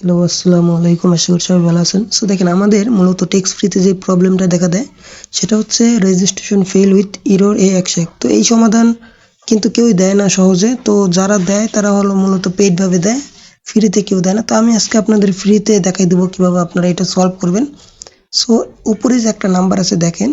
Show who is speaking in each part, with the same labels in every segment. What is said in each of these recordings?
Speaker 1: Hello, আসসালামু আলাইকুম। আশা করি সবাই ভালো আছেন। সো দেখেন, আমাদের মূলত টেক্সট ফ্রিতে যে প্রবলেমটা দেখা দেয়, সেটা হচ্ছে রেজিস্ট্রেশন ফেল উইথ ইরোর এ একশো এক তো এই সমাধান কিন্তু কেউই দেয় না সহজে। তো যারা দেয়, তারা হলো মূলত পেইডভাবে দেয় ফ্রিতে কেউ দেয় না। তো আমি আজকে আপনাদের ফ্রিতে দেখাই দেবো কীভাবে আপনারা এটা সলভ করবেন। সো উপরে যে একটা নাম্বার আছে, দেখেন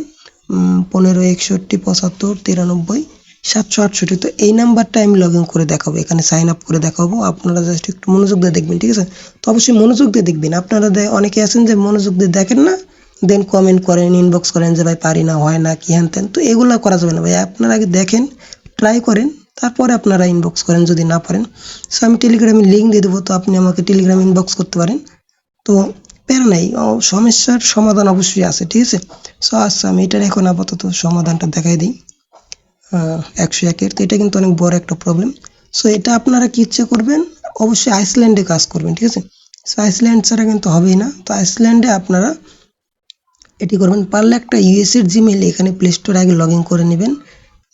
Speaker 1: পনেরো, একষট্টি, পঁচাত্তর, তিরানব্বই। সাতশো আটষট্টি। তো এই নাম্বারটা আমি লগ ইন করে দেখাবো, এখানে সাইন আপ করে দেখাবো। আপনারা জাস্ট একটু মনোযোগ দিয়ে দেখবেন, ঠিক আছে? তো অবশ্যই মনোযোগ দিয়ে দেখবেন। আপনারা অনেকে আছেন যে মনোযোগ দিয়ে দেখেন না দেন কমেন্ট করেন ইনবক্স করেন যে, ভাই, পারি না, হয় না, কি হ্যান ত্যান তো এগুলো করা যাবে না, ভাই। আপনারা আগে দেখেন ট্রাই করেন, তারপরে আপনারা ইনবক্স করেন যদি না পারেন। সো আমি টেলিগ্রামে লিঙ্ক দিয়ে দেবো, তো আপনি আমাকে টেলিগ্রামে ইনবক্স করতে পারেন। তো প্যারা নাই সমস্যার সমাধান অবশ্যই আছে, ঠিক আছে? সো আচ্ছা আমি এটার এখন আপাতত সমাধানটা দেখাই দিই। একশো একের। তো এটা কিন্তু অনেক বড় একটা প্রবলেম সো এটা আপনারা কি ইচ্ছে করবেন? অবশ্যই আইসল্যান্ডে কাজ করবেন, ঠিক আছে? সো আইসল্যান্ড ছাড়া কিন্তু হবেই না। তো আইসল্যান্ডে আপনারা এটি করবেন। পারলে একটা ইউএসের জিমেল এখানে প্লে স্টোরে আগে লগ ইন করে নেবেন।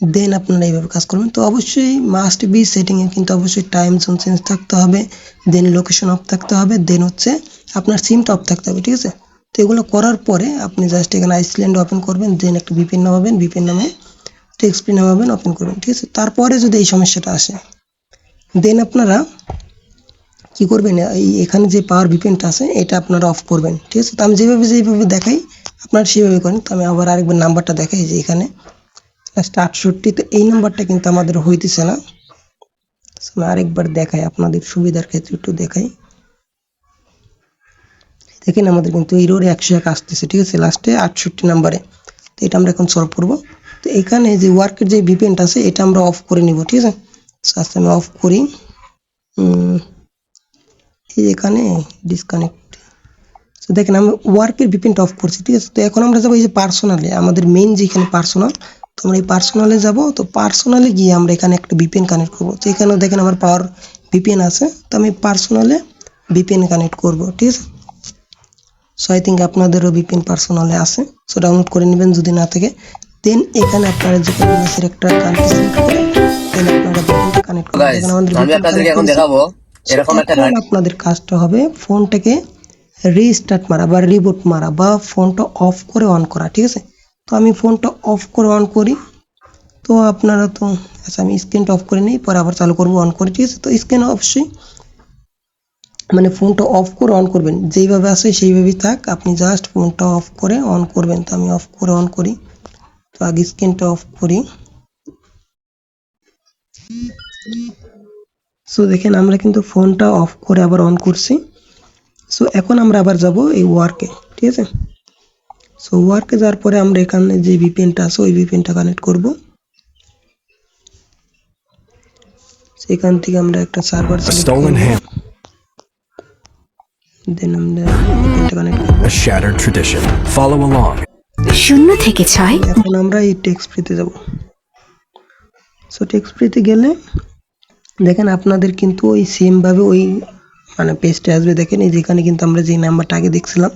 Speaker 1: দেন আপনারা এইভাবে কাজ করবেন। তো অবশ্যই মাস্ট বি সেটিংয়ে কিন্তু অবশ্যই টাইম জোন চেঞ্জ থাকতে হবে। দেন লোকেশন অফ থাকতে হবে। দেন হচ্ছে আপনার সিমটা অফ থাকতে হবে, ঠিক আছে? তো এগুলো করার পরে আপনি জাস্ট এখানে আইসল্যান্ড ওপেন করবেন। দেন একটা বিপিন নামাবেন। বিপিন নামে টেক্সট প্রি নামাবেন ওপেন করবেন, ঠিক আছে? তারপরে যদি এই সমস্যাটা আসে দেন আপনারা কি করবেন, এই এখানে যে পাওয়ার ভিপিএনটা আছে, এটা আপনারা অফ করবেন, ঠিক আছে? তো আমি যেভাবে যেভাবে দেখাই, আপনারা সেভাবে করেন। তো আমি আবার আরেকবার নাম্বারটা দেখাই যে এখানে। লাস্ট আটষট্টি, তো এই নাম্বারটা কিন্তু আমাদের হইতেছে না। আমি আরেকবার দেখাই, আপনাদের সুবিধার ক্ষেত্রে একটু দেখাই। দেখেন আমাদের কিন্তু ইরোর একশো এক আসতেছে, ঠিক আছে? লাস্টে আটষট্টি নাম্বারে তো এটা আমরা এখন সলভ করব। তো এখানে যে ওয়ার্কের যে ভিপিএনটা আছে, এটা আমরা অফ করে নিব, ঠিক আছে? আচ্ছা আমি অফ করি। এই এখানে ডিসকানেক্ট তো দেখেন, আমি ওয়ার্কের ভিপিএনটা অফ করছি, ঠিক আছে? তো এখন আমরা যাব এই যে পার্সোনালে আমাদের মেইন যেখানে পার্সোনাল তো আমরা এই পার্সোনালে যাব। তো পার্সোনালে গিয়ে আমরা এখানে একটা ভিপিএন কানেক্ট করব। তো এখানেও দেখেন আমার পাওয়ার ভিপিএন আছে। তো আমি পার্সোনালে ভিপিএন কানেক্ট করব, ঠিক আছে? সো আই থিঙ্ক আপনাদেরও ভিপিএন পার্সোনালে আছে। সো ডাউনলোড করে নেবেন যদি না থাকে। দেন এখানে আপনারা যে কোনো মেসের একটা কানেক্ট সিলেক্ট করে দেন আপনারা ভিপিএনটা কানেক্ট দেখেন আমাদের
Speaker 2: আমি আপনাদেরকে এখন দেখাবো এরকম একটা
Speaker 1: এখন আপনাদের কাজটা হবে ফোনটাকে রিস্টার্ট মারা বা রিবুট মারা বা ফোনটা অফ করে অন করা ঠিক আছে? তো আমি ফোনটা অফ করে অন করি। তো আপনারা তো আচ্ছা আমি স্ক্রিনটা অফ করে নিই পরে আবার চালু করব অন করে ঠিক আছে? তো স্ক্রিন অবশ্যই মানে ফোনটা অফ করে অন করবেন। যেইভাবে আছে সেইভাবেই থাক আপনি জাস্ট ফোনটা অফ করে অন করবেন। তো আমি অফ করে অন করি। তো আগে স্ক্রিনটা অফ করি। সো দেখেন আমরা কিন্তু ফোনটা অফ করে আবার অন করছি। সো এখন আমরা আবার যাব এই ওয়ার্কে ঠিক আছে? সো ওয়ার্কে যাওয়ার পরে আমরা এখানে যে ভিপিএনটা আছে ওই ভিপিএনটা কানেক্ট করব। সেখান থেকে আমরা একটা সার্ভার দেন আমরা ভিপিএনটা কানেক্ট করব।
Speaker 3: A shattered tradition. Follow along.
Speaker 4: শূন্য থেকে ছয়।
Speaker 1: এখন আমরা এই টেক্সট ফ্রিতে যাব। সো টেক্সট ফ্রিতে গেলে দেখেন আপনাদের কিন্তু ওই সেম ভাবে ওই মানে পেজটা আসবে। দেখেন এই যেখানে কিন্তু আমরা যে নাম্বারটা আগে দেখছিলাম,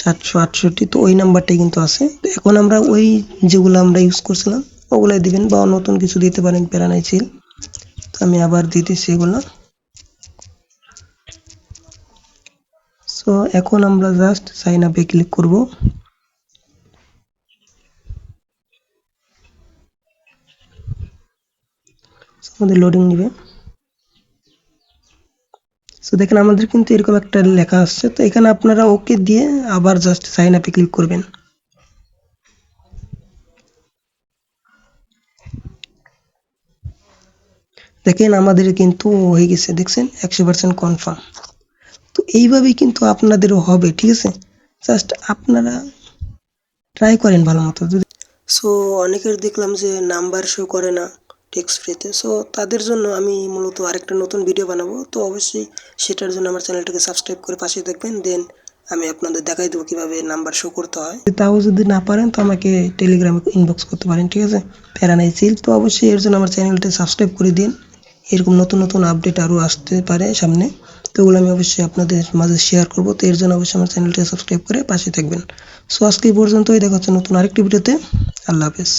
Speaker 1: সাতশো আটষট্টি, তো ওই নাম্বারটাই কিন্তু আছে। তো এখন আমরা ওই যেগুলো আমরা ইউজ করছিলাম, ওগুলাই দিবেন বা নতুন কিছু দিতে পারেন প্যারানাই ছিল তো আমি আবার দিতেছি এগুলো। সো এখন আমরা জাস্ট সাইন আপে ক্লিক করব। আমাদের লোডিং নিবে। সো দেখেন আমাদের কিন্তু এরকম একটা লেখা আসছে। তো এখানে আপনারা ওকে দিয়ে আবার জাস্ট সাইন আপে ক্লিক করবেন। দেখেন আমাদের কিন্তু হয়ে গেছে, দেখছেন? একশো পার্সেন্ট কনফার্ম তো এইভাবেই কিন্তু আপনাদেরও হবে, ঠিক আছে? জাস্ট আপনারা ট্রাই করেন ভালো মতো। যদি সো অনেকের দেখলাম যে নাম্বার শো করে না। টেক্সট ফ্রিতে। সো তাদের জন্য আমি মূলত আরেকটা নতুন ভিডিও বানাবো। তো অবশ্যই সেটার জন্য আমার চ্যানেলটাকে সাবস্ক্রাইব করে পাশে দেখবেন দেন আমি আপনাদের দেখাই দেবো কীভাবে নাম্বার শো করতে হয়। তাও যদি না পারেন, তো আমাকে টেলিগ্রামে ইনবক্স করতে পারেন, ঠিক আছে? প্যারানাই চিল তো অবশ্যই এর জন্য আমার চ্যানেলটা সাবস্ক্রাইব করে দিন। এরকম নতুন নতুন আপডেট আরও আসতে পারে সামনে। তো ওগুলো আমি অবশ্যই আপনাদের মাঝে শেয়ার করব। তো এর জন্য অবশ্যই আমার চ্যানেলটা সাবস্ক্রাইব করে পাশে থাকবেন। সো আজকে পর্যন্তই। দেখা হচ্ছে নতুন আরেকটি ভিডিওতে আল্লাহ হাফেজ।